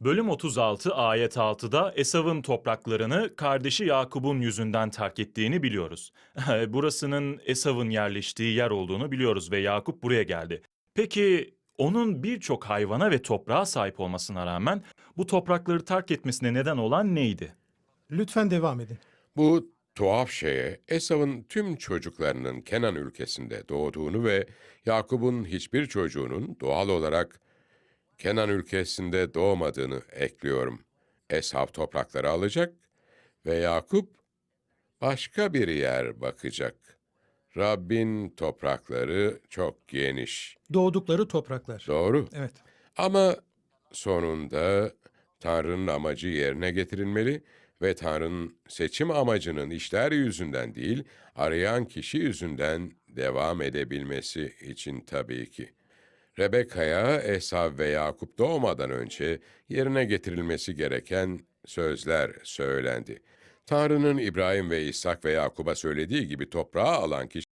Bölüm 36 ayet 6'da Esav'ın topraklarını kardeşi Yakup'un yüzünden terk ettiğini biliyoruz. Burasının Esav'ın yerleştiği yer olduğunu biliyoruz ve Yakup buraya geldi. Peki onun birçok hayvana ve toprağa sahip olmasına rağmen bu toprakları terk etmesine neden olan neydi? Lütfen devam edin. Bu tuhaf şeye Esav'ın tüm çocuklarının Kenan ülkesinde doğduğunu ve Yakup'un hiçbir çocuğunun doğal olarak Kenan ülkesinde doğmadığını ekliyorum. Esav toprakları alacak ve Yakup başka bir yer bakacak. Rabbin toprakları çok geniş. Doğdukları topraklar. Doğru. Evet. Ama sonunda Tanrı'nın amacı yerine getirilmeli ve Tanrı'nın seçim amacının işler yüzünden değil, arayan kişi yüzünden devam edebilmesi için tabii ki. Rebeka'ya Esav ve Yakup doğmadan önce yerine getirilmesi gereken sözler söylendi. Tanrı'nın İbrahim ve İshak ve Yakup'a söylediği gibi toprağı alan kişi